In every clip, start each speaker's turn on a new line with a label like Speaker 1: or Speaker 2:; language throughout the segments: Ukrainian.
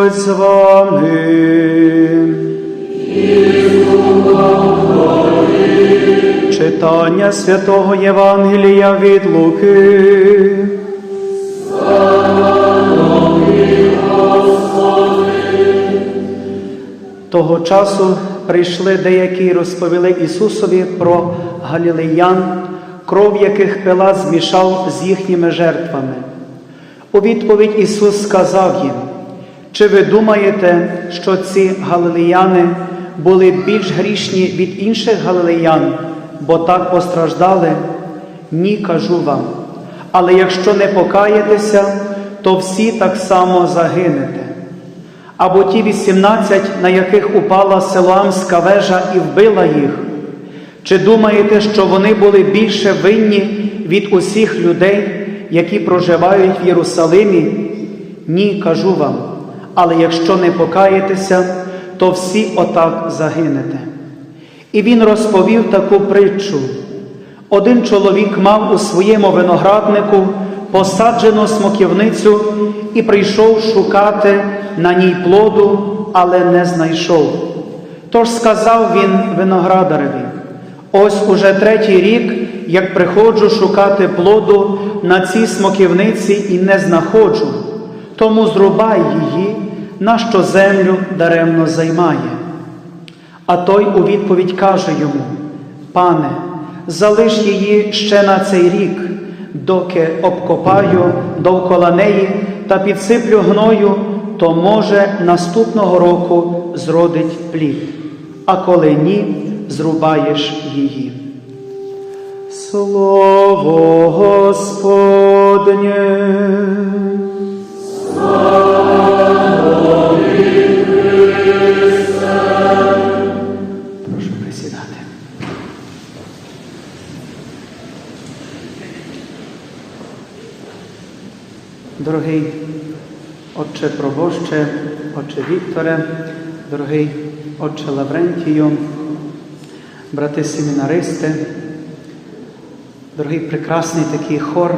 Speaker 1: Господь з вами. Читання святого Євангелія від Луки. Того часу прийшли деякі і розповіли Ісусові про галілеян, кров яких Пилат змішав з їхніми жертвами. У відповідь Ісус сказав їм, чи ви думаєте, що ці галилеяни були більш грішні від інших галилеян, бо так постраждали? Ні, кажу вам. Але якщо не покаєтеся, то всі так само загинете. Або ті 18, на яких упала Силоамська вежа і вбила їх. Чи думаєте, що вони були більше винні від усіх людей, які проживають в Єрусалимі? Ні, кажу вам. Але якщо не покаєтеся, то всі отак загинете. І він розповів таку притчу. Один чоловік мав у своєму винограднику посаджену смоківницю і прийшов шукати на ній плоду, але не знайшов. Тож сказав він виноградареві: ось уже третій рік, як приходжу шукати плоду на цій смоківниці і не знаходжу, тому зрубай її, нащо землю даремно займає. А той у відповідь каже йому: Пане, залиш її ще на цей рік, доки обкопаю довкола неї та підсиплю гною, то може наступного року зродить плід, а коли ні, зрубаєш її. Слово Господнє. Прошу присідати. Дорогий Отче Пробоще, Отче Вікторе, дорогий Отче Лаврентію, брати семінаристи, дорогий прекрасний такий хор,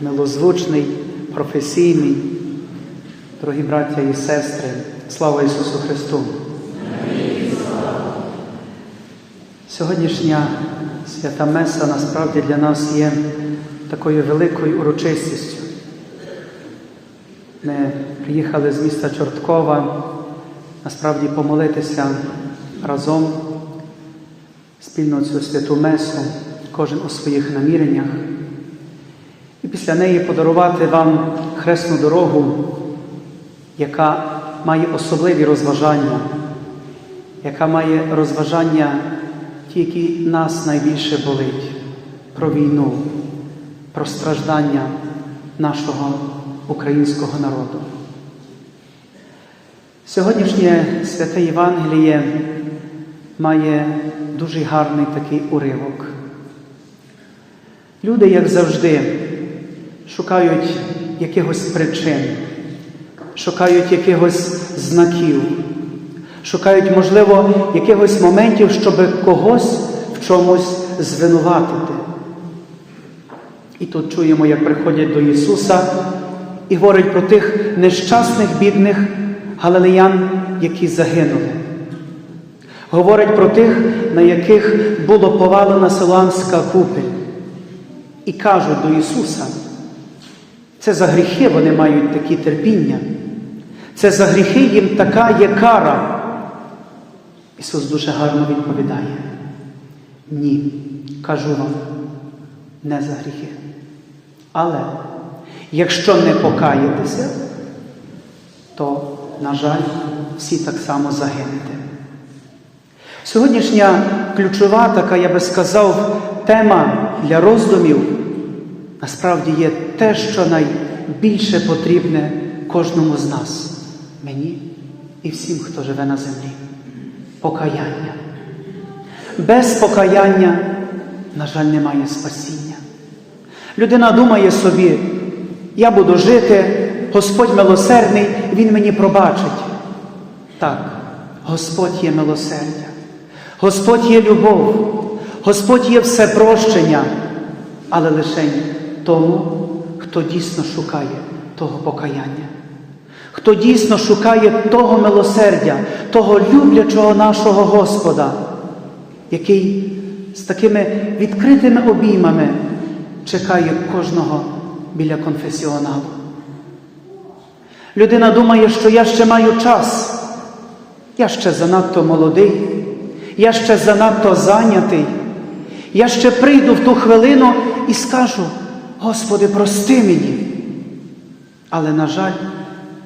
Speaker 1: милозвучний, професійний, дорогі браття і сестри, слава Ісусу Христу! Сьогоднішня свята Меса насправді для нас є такою великою урочистістю. Ми приїхали з міста Чорткова насправді помолитися разом спільно цю святу Месу, кожен у своїх наміреннях, і після неї подарувати вам хресну дорогу, яка має особливі розважання, яка має розважання ті, які нас найбільше болить, про війну, про страждання нашого українського народу. Сьогоднішнє святе Євангеліє має дуже гарний такий уривок. Люди, як завжди, шукають якихось причин, шукають якихось знаків, шукають, можливо, якихось моментів, щоб когось в чомусь звинуватити. І тут чуємо, як приходять до Ісуса і говорять про тих нещасних, бідних галилеян, які загинули. Говорять про тих, на яких було повалена Силанська купель. І кажуть до Ісуса, це за гріхи вони мають такі терпіння. Це за гріхи їм така є кара. Ісус дуже гарно відповідає. Ні, кажу вам, не за гріхи. Але якщо не покаєтеся, то, на жаль, всі так само загинете. Сьогоднішня ключова така, я би сказав, тема для роздумів насправді є те, що найбільше потрібне кожному з нас, мені і всім, хто живе на землі. Покаяння. Без покаяння, на жаль, немає спасіння. Людина думає собі, я буду жити, Господь милосердний, Він мені пробачить. Так, Господь є милосердя, Господь є любов, Господь є все прощення, але лише тому, хто дійсно шукає того покаяння, хто дійсно шукає того милосердя, того люблячого нашого Господа, який з такими відкритими обіймами чекає кожного біля конфесіоналу. Людина думає, що я ще маю час, я ще занадто молодий, я ще занадто зайнятий. Я ще прийду в ту хвилину і скажу, Господи, прости мені. Але, на жаль,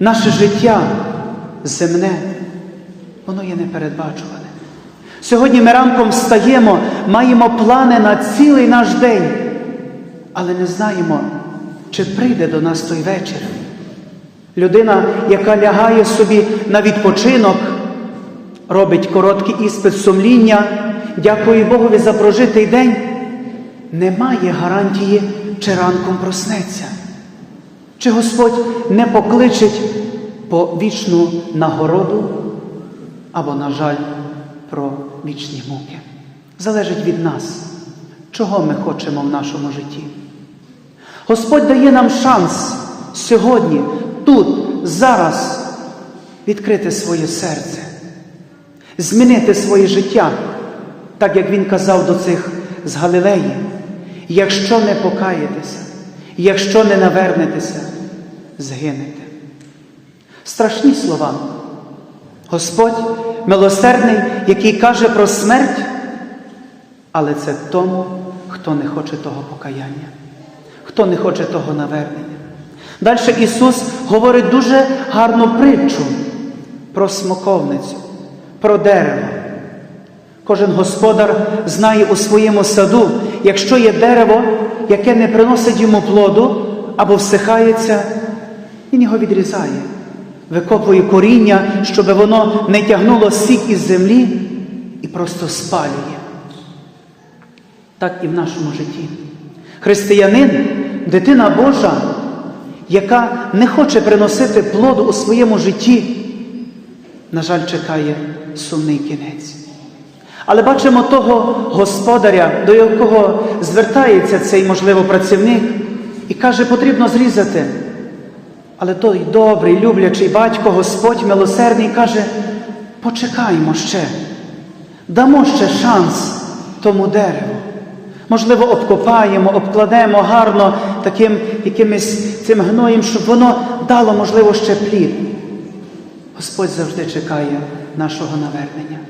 Speaker 1: наше життя земне, воно є непередбачуване. Сьогодні ми ранком встаємо, маємо плани на цілий наш день, але не знаємо, чи прийде до нас той вечір. Людина, яка лягає собі на відпочинок, робить короткий іспит сумління, дякує Богові за прожитий день, не має гарантії, чи ранком проснеться, чи Господь не покличить по вічну нагороду або, на жаль, про вічні муки. Залежить від нас, чого ми хочемо в нашому житті. Господь дає нам шанс сьогодні, тут, зараз відкрити своє серце, змінити своє життя, так як Він казав до цих з Галилеї. Якщо не покаєтеся, якщо не навернетеся, згинете. Страшні слова. Господь милосердний, який каже про смерть, але це тому, хто не хоче того покаяння, хто не хоче того навернення. Далі Ісус говорить дуже гарну притчу про смоковницю, про дерево. Кожен господар знає у своєму саду, якщо є дерево, яке не приносить йому плоду або всихається, він його відрізає, викопує коріння, щоб воно не тягнуло сік із землі і просто спалює. Так і в нашому житті. Християнин, дитина Божа, яка не хоче приносити плоду у своєму житті, на жаль, чекає сумний кінець. Але бачимо того господаря, до якого звертається цей, можливо, працівник, і каже, потрібно зрізати. Але той добрий, люблячий батько, Господь милосердний, каже, почекаймо ще, дамо ще шанс тому дереву. Можливо, обкопаємо, обкладемо гарно таким якимось цим гноєм, щоб воно дало, можливо, ще плід. Господь завжди чекає нашого навернення.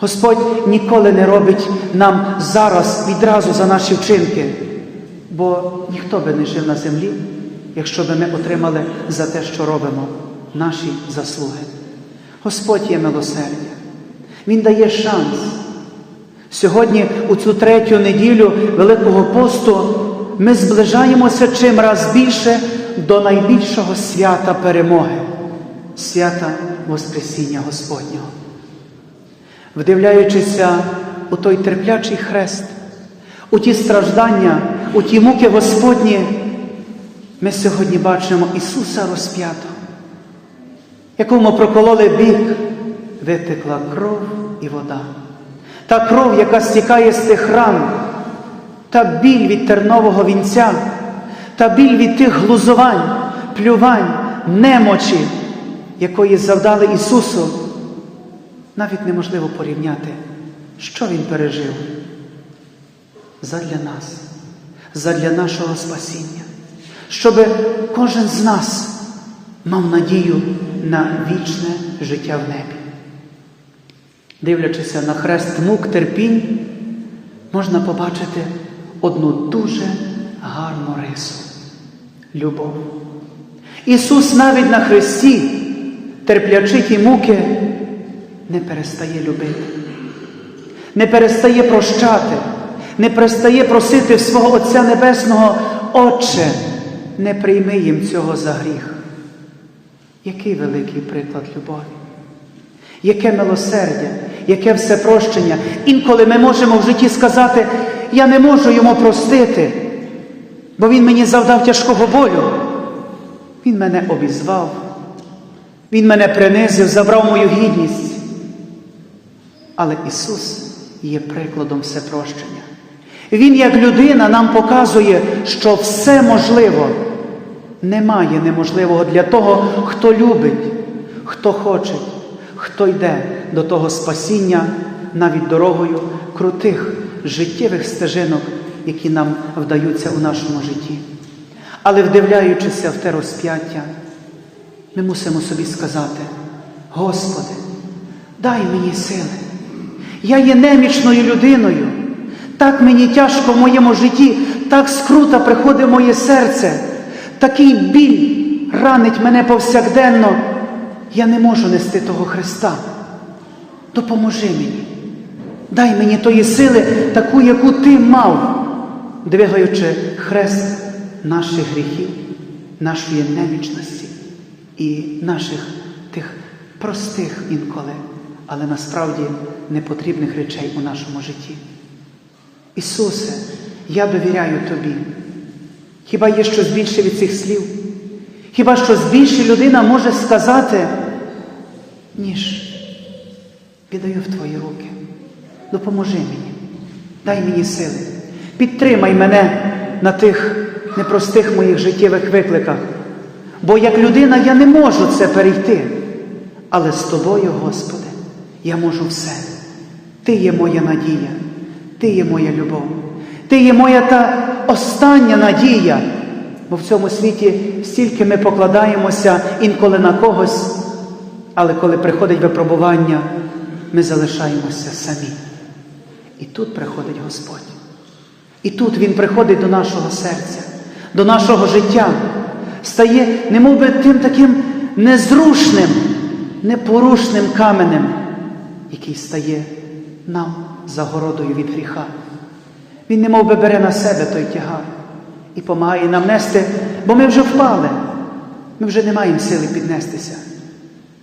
Speaker 1: Господь ніколи не робить нам зараз відразу за наші вчинки, бо ніхто би не жив на землі, якщо би ми отримали за те, що робимо, наші заслуги. Господь є милосердя. Він дає шанс. Сьогодні, у цю третю неділю Великого посту, ми зближаємося чим раз більше до найбільшого свята перемоги, свята Воскресіння Господнього. Вдивляючися у той терплячий хрест, у ті страждання, у ті муки Господні, ми сьогодні бачимо Ісуса розп'ятого, якому прокололи бік, витекла кров і вода. Та кров, яка стікає з тих ран, та біль від тернового вінця, та біль від тих глузувань, плювань, немочі, якої завдали Ісусу, навіть неможливо порівняти, що Він пережив задля нас, задля нашого спасіння, щоб кожен з нас мав надію на вічне життя в небі. Дивлячися на хрест мук терпінь, можна побачити одну дуже гарну рису любов. Ісус навіть на хресті, терплячи ті муки, не перестає любити, не перестає прощати, не перестає просити свого Отця Небесного, Отче, не прийми їм цього за гріх. Який великий приклад любові, яке милосердя, яке всепрощення. Інколи ми можемо в житті сказати, я не можу йому простити, бо він мені завдав тяжкого болю. Він мене обізвав, Він мене принизив, забрав мою гідність. Але Ісус є прикладом всепрощення. Він, як людина, нам показує, що все можливо, Немає неможливого для того, хто любить, хто хоче, хто йде до того спасіння навіть дорогою крутих життєвих стежинок, які нам вдаються у нашому житті. Але вдивляючися в те розп'яття, ми мусимо собі сказати, Господи, дай мені сили. Я є немічною людиною. Так мені тяжко в моєму житті, так скрута приходить моє серце, такий біль ранить мене повсякденно. Я не можу нести того Христа. Допоможи мені. Дай мені тої сили, таку, яку ти мав, двигаючи хрест наших гріхів, нашої немічності і наших тих простих інколи, але насправді непотрібних речей у нашому житті. Ісусе, я довіряю Тобі. Хіба є щось більше від цих слів? Хіба щось більше людина може сказати, ніж віддаю в Твої руки. Допоможи мені, дай мені сили, підтримай мене на тих непростих моїх життєвих викликах. Бо як людина я не можу це перейти. Але з тобою, Господи, я можу все. Ти є моя надія, Ти є моя любов, Ти є моя та остання надія. Бо в цьому світі стільки ми покладаємося інколи на когось, але коли приходить випробування, ми залишаємося самі. І тут приходить Господь. І тут Він приходить до нашого серця, до нашого життя, стає, немов би тим таким незрушним, непорушним каменем, який стає нам загородою від гріха. Він немов би бере на себе той тягар і допомагає нам нести, бо ми вже впали, ми вже не маємо сили піднестися.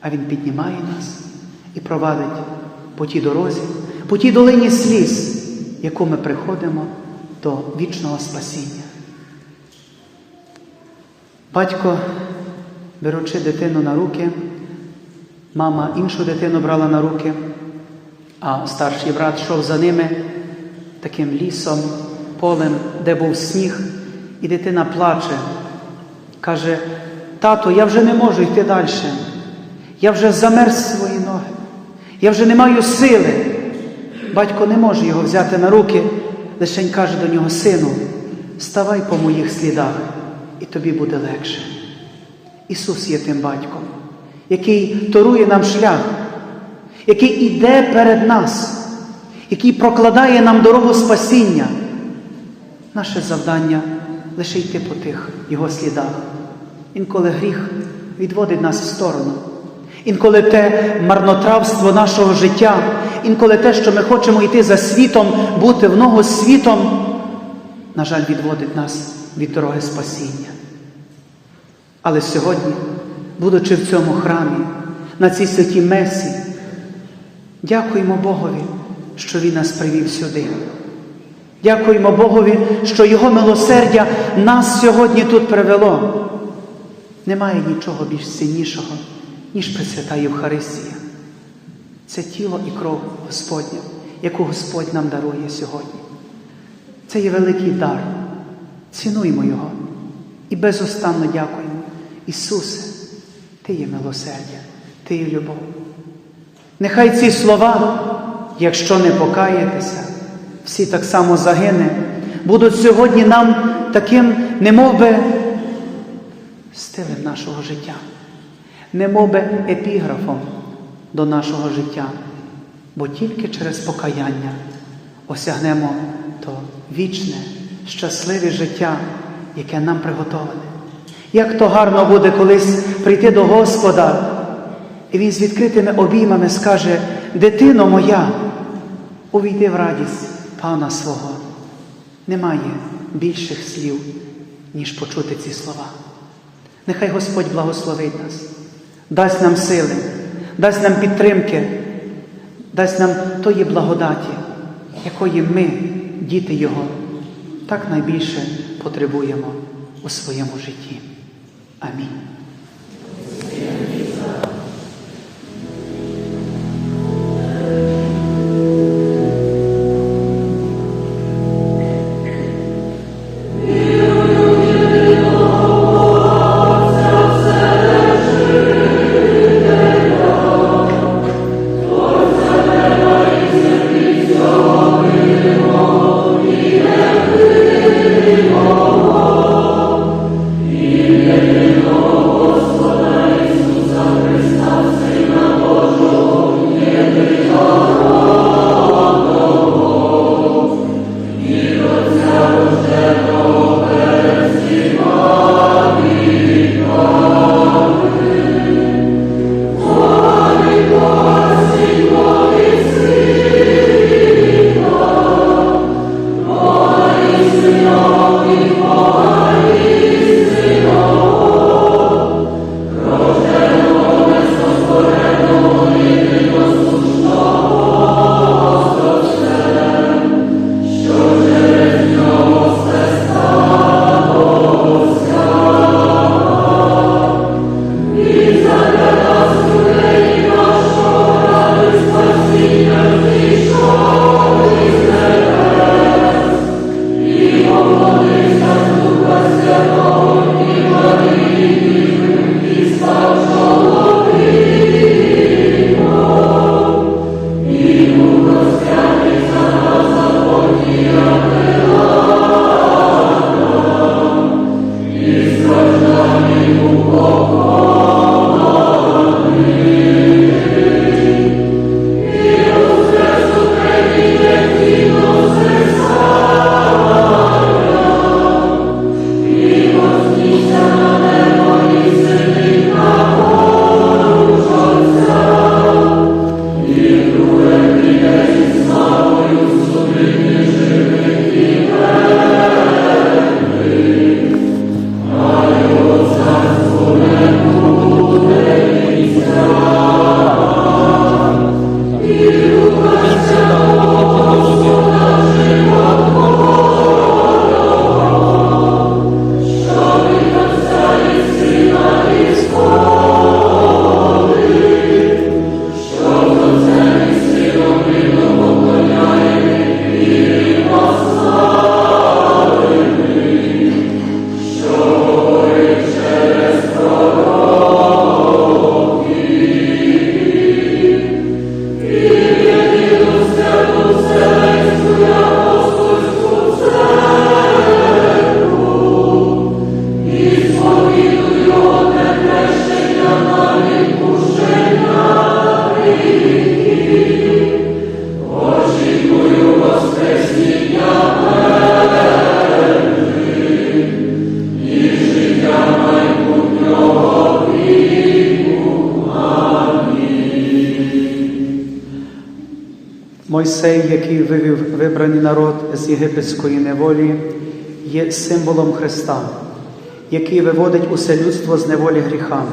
Speaker 1: А Він піднімає нас і провадить по тій дорозі, по тій долині сліз, яку ми приходимо до вічного спасіння. Батько, беручи дитину на руки, мама іншу дитину брала на руки, а старший брат йшов за ними таким лісом, полем, де був сніг, і дитина плаче. Каже, тато, я вже не можу йти далі. Я вже замерз свої ноги. Я вже не маю сили. Батько не може його взяти на руки, лишень каже до нього, сину, ставай по моїх слідах, і тобі буде легше. Ісус є тим батьком, який торує нам шлях, який іде перед нас, який прокладає нам дорогу спасіння. Наше завдання лише йти по тих Його слідах. Інколи гріх відводить нас в сторону. Інколи те марнотравство нашого життя, інколи те, що ми хочемо йти за світом, бути в ногу світом, на жаль, відводить нас від дороги спасіння. Але сьогодні, будучи в цьому храмі, на цій святій месі, дякуємо Богові, що Він нас привів сюди. Дякуємо Богові, що Його милосердя нас сьогодні тут привело. Немає нічого більш ціннішого, ніж Пресвята Євхаристія. Це тіло і кров Господня, яку Господь нам дарує сьогодні. Це є великий дар. Цінуймо Його і безустанно дякуємо. Ісусе, Ти є милосердя, Ти є любов. Нехай ці слова, якщо не покаєтеся, всі так само загине, будуть сьогодні нам таким, немов би, стилем нашого життя, немов би епіграфом до нашого життя, бо тільки через покаяння осягнемо то вічне, щасливе життя, яке нам приготовлене. Як то гарно буде колись прийти до Господа, і Він з відкритими обіймами скаже, дитино моя, увійди в радість Пана свого. Немає більших слів, ніж почути ці слова. Нехай Господь благословить нас, дасть нам сили, дасть нам підтримки, дасть нам тої благодаті, якої ми, діти Його, так найбільше потребуємо у своєму житті. I mean. Який вивів вибраний народ з єгипетської неволі, є символом Христа, який виводить усе людство з неволі гріха.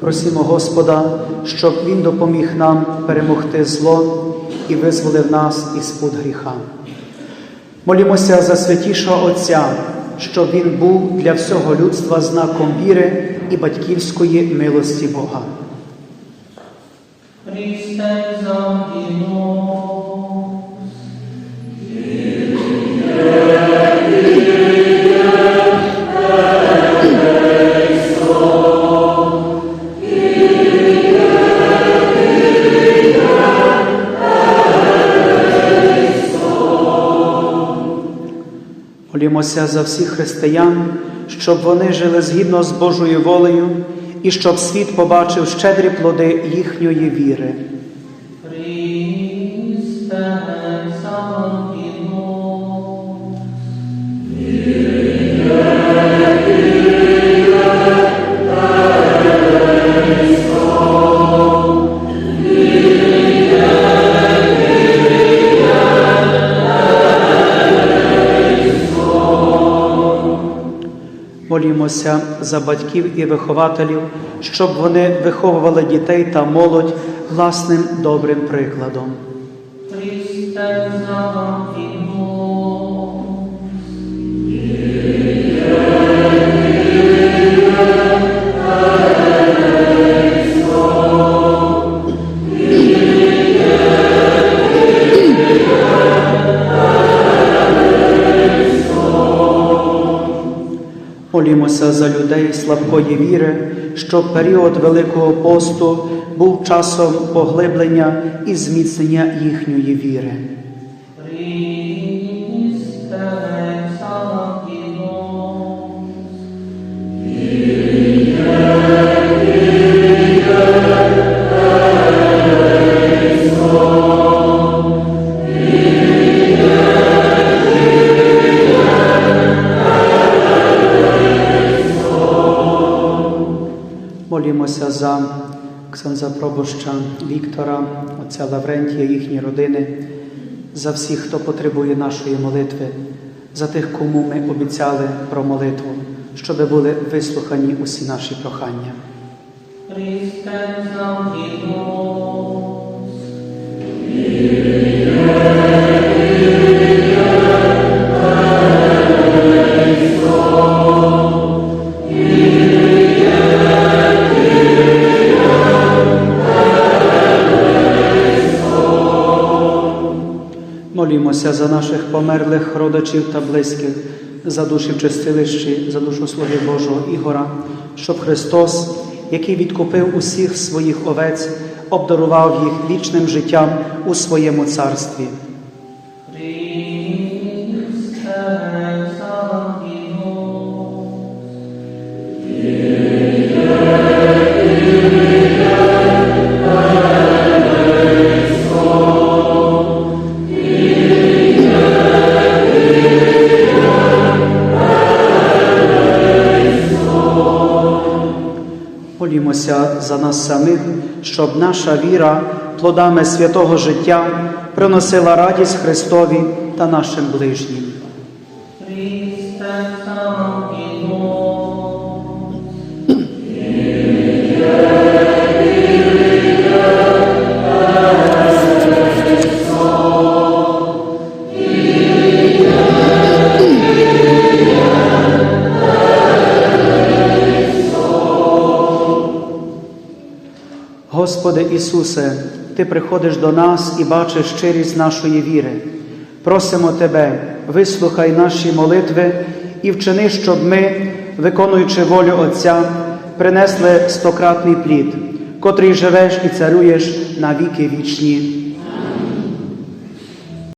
Speaker 1: Просімо Господа, щоб Він допоміг нам перемогти зло і визволив нас із пут гріха. Молімося за святішого Отця, щоб він був для всього людства знаком віри і батьківської милості Бога.
Speaker 2: Христе загинув.
Speaker 1: Молімося за всіх християн, щоб вони жили згідно з Божою волею і щоб світ побачив щедрі плоди їхньої віри. Молімося за батьків і вихователів, щоб вони виховували дітей та молодь власним добрим прикладом.
Speaker 2: Христе
Speaker 1: за людей слабкої віри, що період Великого посту був часом поглиблення і зміцнення їхньої віри. Молімося за ксенза Пробоща Віктора, отця Лаврентія, їхні родини, за всіх, хто потребує нашої молитви, за тих, кому ми обіцяли про молитву, щоб були вислухані усі наші прохання.
Speaker 2: Christe
Speaker 1: Молімося за наших померлих родичів та близьких, за душі в чистилищі, за душу Слуги Божого Ігора, щоб Христос, який відкупив усіх своїх овець, обдарував їх вічним життям у своєму царстві. Молімося за нас самих, щоб наша віра плодами святого життя приносила радість Христові та нашим ближнім. Господи Ісусе, Ти приходиш до нас і бачиш щирість нашої віри. Просимо Тебе, вислухай наші молитви і вчини, щоб ми, виконуючи волю Отця, принесли стократний плід, котрий живеш і царюєш на віки вічні.